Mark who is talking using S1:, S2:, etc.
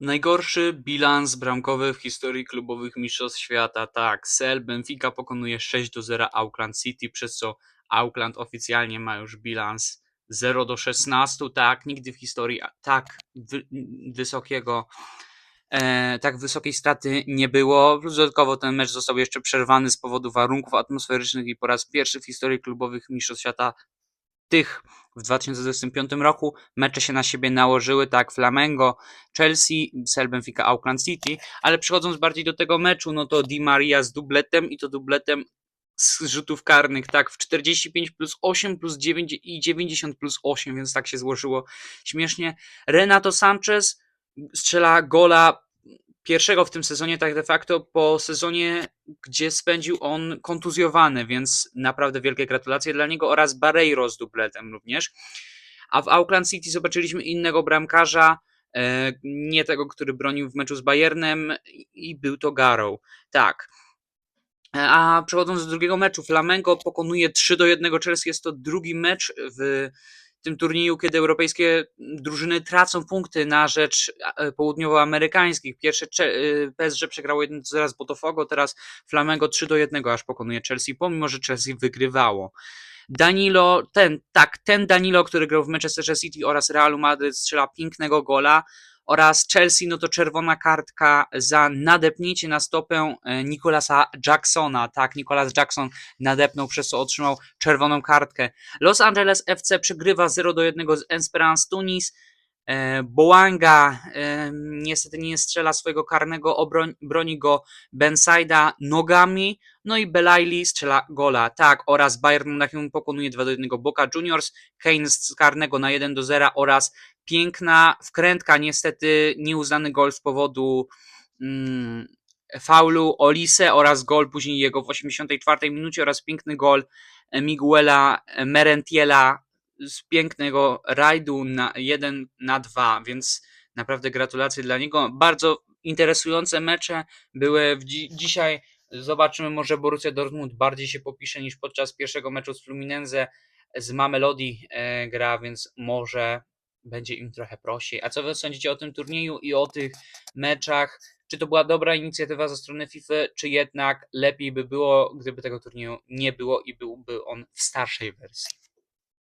S1: Najgorszy bilans bramkowy w historii klubowych mistrzostw świata. Tak, Sel Benfica pokonuje 6 do 0 Auckland City, przez co Auckland oficjalnie ma już bilans 0 do 16. Tak, nigdy w historii tak wy wysokiego e, tak wysokiej straty nie było. Dodatkowo ten mecz został jeszcze przerwany z powodu warunków atmosferycznych i po raz pierwszy w historii klubowych mistrzostw świata tych w 2025 roku mecze się na siebie nałożyły, tak Flamengo, Chelsea, Sel Benfica, Auckland City, ale przechodząc bardziej do tego meczu, no to Di Maria z dubletem i to dubletem z rzutów karnych, tak, w 45 plus 8 plus 9 i 90 plus 8, więc tak się złożyło śmiesznie. Renato Sanchez strzela gola pierwszego w tym sezonie, tak de facto po sezonie, gdzie spędził on kontuzjowany, więc naprawdę wielkie gratulacje dla niego oraz Barreiro z dubletem również. A w Auckland City zobaczyliśmy innego bramkarza, e, nie tego, który bronił w meczu z Bayernem i był to Garrow. Tak. E, A przechodząc do drugiego meczu, Flamengo pokonuje 3 do 1 Chelsea. Jest to drugi mecz w tym turnieju, kiedy europejskie drużyny tracą punkty na rzecz e, południowoamerykańskich. Pierwsze e, PSG przegrało 1 do 0 z Botafogo, teraz Flamengo 3 do 1 aż pokonuje Chelsea, pomimo że Chelsea wygrywało. Danilo, ten, tak, ten Danilo, który grał w Manchesterze City oraz Realu Madryt strzela pięknego gola oraz Chelsea, no to czerwona kartka za nadepnięcie na stopę e, Nicolasa Jacksona. Tak, Nicolas Jackson nadepnął, przez co otrzymał czerwoną kartkę. Los Angeles FC przegrywa 0 do 1 z Esperance Tunis. E, Boanga e, niestety nie strzela swojego karnego, obroń, broni go Bensaida nogami, no i Belaili strzela gola, tak, oraz Bayern Monachium pokonuje 2 do 1 Boca Juniors, Kane z karnego na 1 do 0 oraz piękna wkrętka, niestety nieuznany gol z powodu mm, faulu Olise oraz gol później jego w 84 minucie oraz piękny gol Miguela Merentiela z pięknego rajdu na 1 na 2, więc naprawdę gratulacje dla niego. Bardzo interesujące mecze były dzi- dzisiaj. Zobaczymy, może Borussia Dortmund bardziej się popisze niż podczas pierwszego meczu z Fluminense z Mamelodi e, gra, więc może będzie im trochę prościej. A co wy sądzicie o tym turnieju i o tych meczach? Czy to była dobra inicjatywa ze strony FIFA, czy jednak lepiej by było, gdyby tego turnieju nie było i byłby on w starszej wersji?